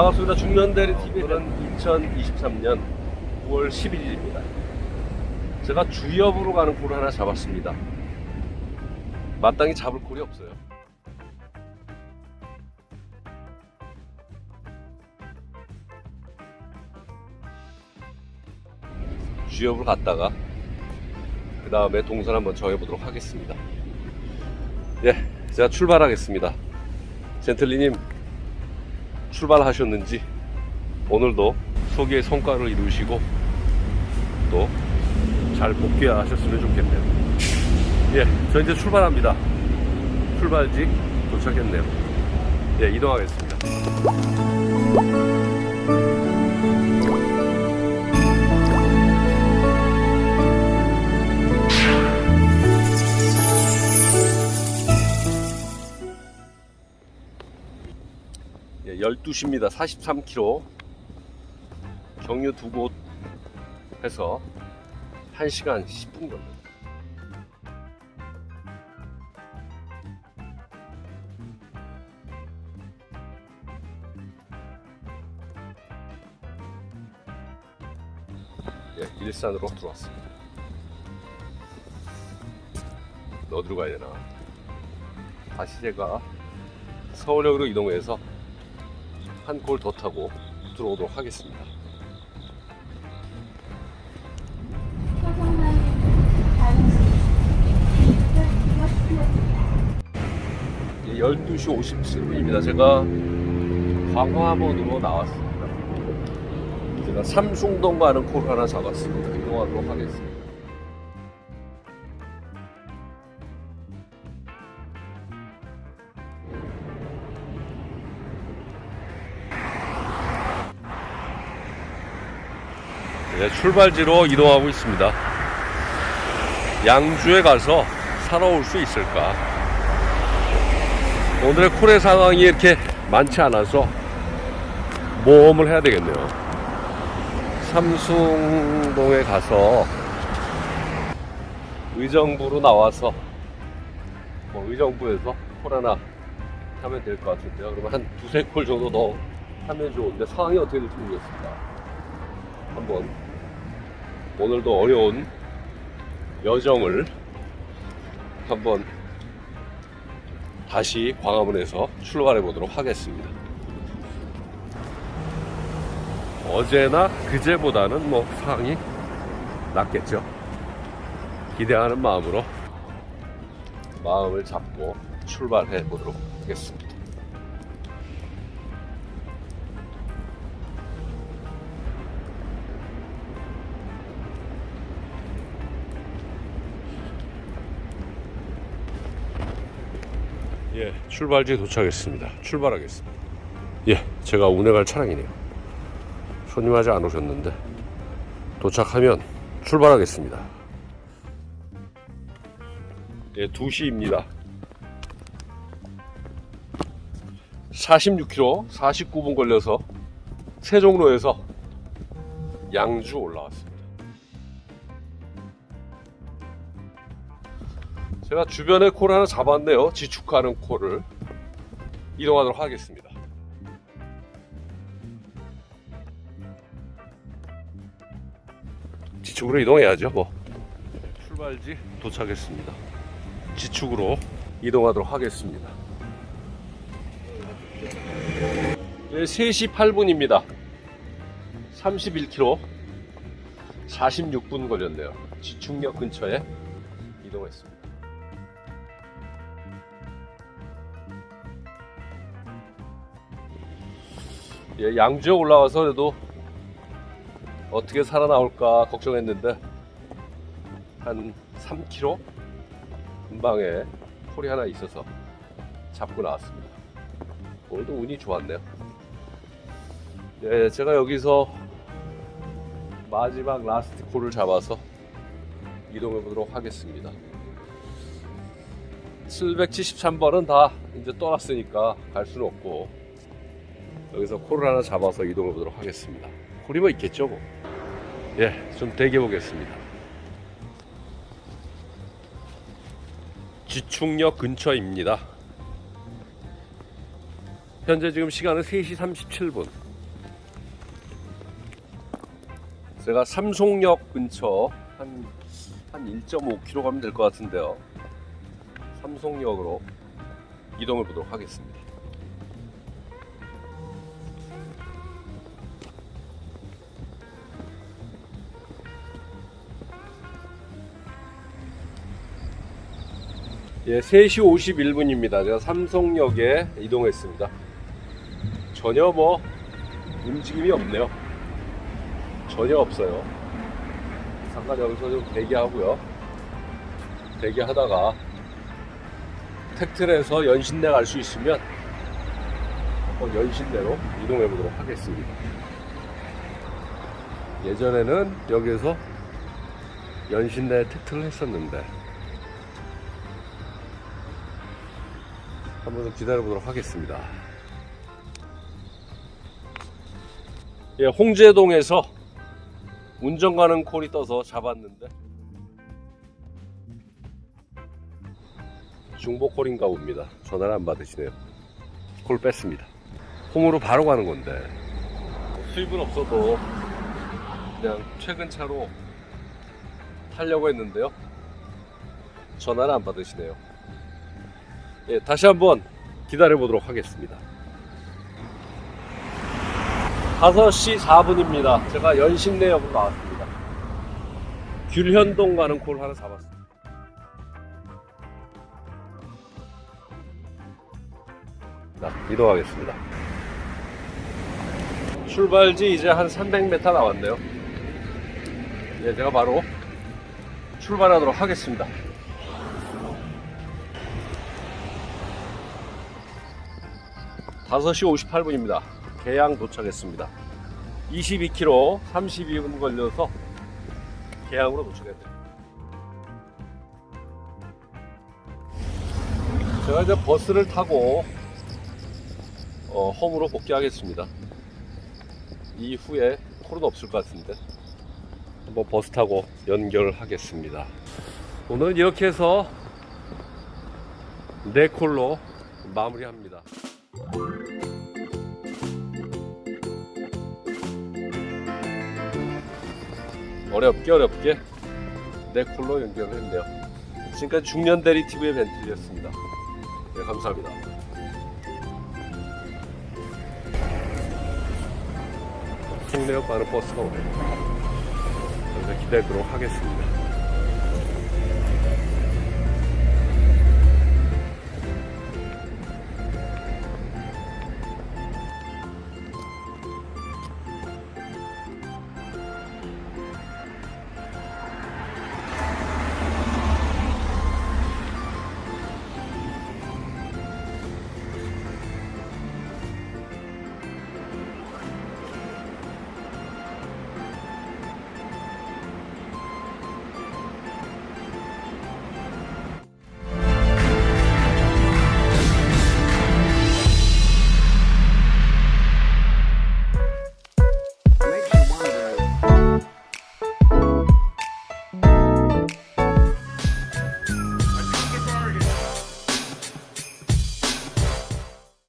반갑습니다. 중년대리 TV는 2023년 9월 11일입니다. 제가 주엽으로 가는 굴을 하나 잡았습니다. 마땅히 잡을 굴이 없어요. 주엽을 갔다가 그 다음에 동선 한번 정해보도록 하겠습니다. 예, 제가 출발하겠습니다. 젠틀리님 출발하셨는지 오늘도 소기의 성과를 이루시고 또 잘 복귀하셨으면 좋겠네요. 예, 저 이제 출발합니다. 출발지 도착했네요. 예, 이동하겠습니다. 12시입니다. 43km. 경유 두 곳 해서 1시간 10분 걸려요. 예, 일산으로 들어왔습니다. 어디로 가야 되나? 다시 제가 서울역으로 이동해서 한 골 더 타고 들어오도록 하겠습니다. 예, 12시 57분입니다. 제가 광화문으로 나왔습니다. 제가 삼숭동 가는 콜 하나 잡았습니다. 이동하도록 하겠습니다. 네, 출발지로 이동하고 있습니다. 양주에 가서 살아올 수 있을까? 오늘의 콜의 상황이 이렇게 많지 않아서 모험을 해야 되겠네요. 삼숭동에 가서 의정부로 나와서 뭐 의정부에서 콜 하나 하면 될 것 같은데요. 그러면 한 두세 콜 정도 더 하면 좋은데 상황이 어떻게 될지 모르겠습니다. 한번 오늘도 어려운 여정을 한번 다시 광화문에서 출발해 보도록 하겠습니다. 어제나 그제보다는 뭐 상황이 낫겠죠. 기대하는 마음으로 마음을 잡고 출발해 보도록 하겠습니다. 출발지에 도착했습니다. 출발하겠습니다. 예, 제가 운행할 차량이네요. 손님 아직 안 오셨는데 도착하면 출발하겠습니다. 예, 2시입니다. 46km, 49분 걸려서 세종로에서 양주 올라왔습니다. 제가 주변에 콜 하나 잡았네요. 지축하는 콜을 이동하도록 하겠습니다. 지축으로 이동해야죠. 뭐 출발지 도착했습니다. 지축으로 이동하도록 하겠습니다. 네, 3시 8분입니다. 31km 46분 걸렸네요. 지축역 근처에 이동했습니다. 예, 양주에 올라와서 그래도 어떻게 살아나올까 걱정했는데 한 3km 근방에 폴이 하나 있어서 잡고 나왔습니다. 오늘도 운이 좋았네요. 예, 제가 여기서 마지막 라스트 콜을 잡아서 이동해 보도록 하겠습니다. 773번은 다 이제 떠났으니까 갈 수는 없고 여기서 코를 하나 잡아서 이동해 보도록 하겠습니다. 코리버 있겠죠 뭐. 예, 좀 대기 보겠습니다. 지축역 근처입니다. 현재 지금 시간은 3시 37분. 제가 삼송역 근처 한, 한 1.5km 가면 될 것 같은데요. 삼송역으로 이동을 보도록 하겠습니다. 예, 3시 51분입니다. 제가 삼성역에 이동했습니다. 전혀 뭐 움직임이 없네요. 전혀 없어요. 잠깐 여기서 좀 대기하고요. 대기하다가 택트에서 연신내 갈 수 있으면 한번 연신내로 이동해 보도록 하겠습니다. 예전에는 여기서 연신내 택트를 했었는데 한번 좀 기다려 보도록 하겠습니다. 예, 홍제동에서 운전 가는 콜이 떠서 잡았는데 중복 콜인가 봅니다. 전화를 안 받으시네요. 콜 뺐습니다. 홈으로 바로 가는 건데 수입은 없어도 그냥 최근 차로 타려고 했는데요. 전화를 안 받으시네요. 예, 다시 한번 기다려 보도록 하겠습니다. 5시 4분입니다. 제가 연신내역으로 나왔습니다. 귤현동 가는 콜 하나 잡았습니다. 자, 이동하겠습니다. 출발지 이제 한 300m 남았네요. 예, 제가 바로 출발하도록 하겠습니다. 다섯 시 58분입니다. 계양 도착했습니다. 22km 32분 걸려서 계양으로 도착했네요. 제가 이제 버스를 타고 어, 홈으로 복귀하겠습니다. 이후에 콜은 없을 것 같은데 한번 버스 타고 연결하겠습니다. 오늘 이렇게 해서 네 콜로 마무리합니다. 어렵게 어렵게 네 콜로 연결을 했네요. 지금까지 중년대리 TV의 벤틀리였습니다. 네, 감사합니다. 송내역 가는 버스가 오네요. 여기서 기다리도록 하겠습니다.